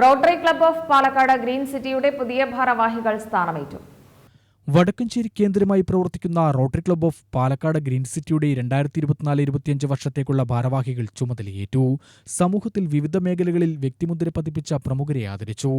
Rotary club of Palakkad green സിറ്റിയുടെ പുതിയ ഭാരവാഹികൾ സ്ഥാനമേറ്റു. വടക്കഞ്ചേരി കേന്ദ്രമായി പ്രവർത്തിക്കുന്ന rotary club of Palakkad green സിറ്റിയുടെ രണ്ടായിരത്തി ഇരുപത്തിനാല് ഇരുപത്തിയഞ്ച് വർഷത്തേക്കുള്ള ഭാരവാഹികൾ ചുമതലയേറ്റു. സമൂഹത്തിൽ വിവിധ മേഖലകളിൽ വ്യക്തിമുദ്ര പതിപ്പിച്ച പ്രമുഖരെ ആദരിച്ചു.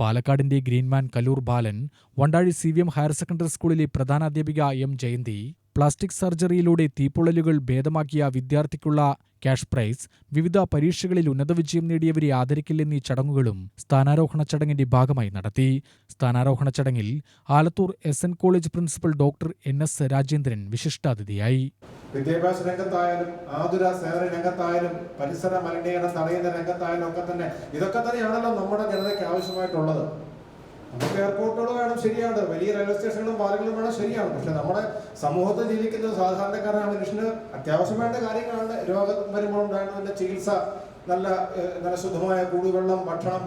പാലക്കാടിന്റെ green man Kaloor Balan Vandazhi C V M higher secondary സ്കൂളിലെ പ്രധാനാധ്യാപിക എം ജയന്തി പ്ലാസ്റ്റിക് സർജറിയിലൂടെ തീപ്പൊള്ളലുകൾ ഭേദമാക്കിയ വിദ്യാർത്ഥിക്കുള്ള ക്യാഷ് പ്രൈസ് വിവിധ പരീക്ഷകളിൽ ഉന്നത വിജയം നേടിയവരെ ആദരിക്കില്ലെന്നീ ചടങ്ങുകളും സ്ഥാനാരോഹണ ചടങ്ങിന്റെ ഭാഗമായി നടത്തി. സ്ഥാനാരോഹണ ചടങ്ങിൽ Alathur S N college principal doctor N S Rajendran വിശിഷ്ടാതിഥിയായി. വിദ്യാഭ്യാസ രംഗത്തായാലും ആതുര സേവന രംഗത്തായാലും പരിസര മലിനീകരണം തടയുന്ന രംഗത്തായാലും ഒക്കെ തന്നെ ഇതൊക്കെ തന്നെയാണല്ലോ നമ്മുടെ ജനതയ്ക്ക് ആവശ്യമായിട്ടുള്ളത്. നമുക്ക് എയർപോർട്ടുകൾ വേണം ശരിയാണ്. വലിയ റെയിൽവേ സ്റ്റേഷനുകളും പാലങ്ങളും വേണം ശരിയാണ്. പക്ഷെ നമ്മുടെ സമൂഹത്തിൽ ജീവിക്കുന്ന സാധാരണക്കാരാണ്. മനുഷ്യന് അത്യാവശ്യം വേണ്ട കാര്യങ്ങളാണ്. രോഗം വരുമ്പോൾ ഉണ്ടാകുന്നതിന്റെ ചികിത്സ നല്ല നല്ല ശുദ്ധമായ കുടിവെള്ളം ഭക്ഷണം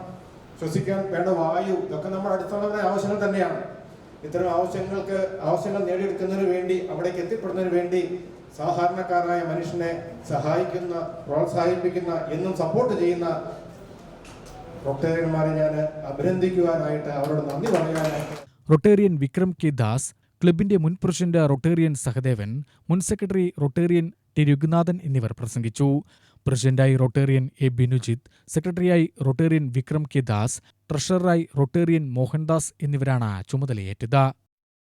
ശ്വസിക്കാൻ വേണ്ട വായു ഇതൊക്കെ നമ്മുടെ അടിസ്ഥാനപരമായ ആവശ്യങ്ങൾ തന്നെയാണ്. ഇത്തരം ആവശ്യങ്ങൾക്ക് ആവശ്യങ്ങൾ നേടിയെടുക്കുന്നതിന് വേണ്ടി അവിടേക്ക് എത്തിപ്പെടുന്നതിന് വേണ്ടി സാധാരണക്കാരായ മനുഷ്യനെ സഹായിക്കുന്ന പ്രോത്സാഹിപ്പിക്കുന്ന എന്നും സപ്പോർട്ട് ചെയ്യുന്ന ഡോക്ടർമാരെ ഞാൻ അഭിനന്ദിക്കുവാനായിട്ട് അവരോട് നന്ദി പറയാനായിട്ട് റൊട്ടേറിയൻ വിക്രം കെ ദാസ് ക്ലബിന്റെ മുൻ പ്രസിഡന്റ് റൊട്ടേറിയൻ സഹദേവൻ മുൻ സെക്രട്ടറി റൊട്ടേറിയൻ ടി രഘുനാഥൻ എന്നിവർ പ്രസംഗിച്ചു. പ്രസിഡന്റായി റൊട്ടേറിയൻ എ ബിനുജിത്ത് സെക്രട്ടറിയായി റൊട്ടേറിയൻ വിക്രം കെ ദാസ് ട്രഷററായി റൊട്ടേറിയൻ മോഹൻദാസ് എന്നിവരാണ് ചുമതലയേറ്റത്.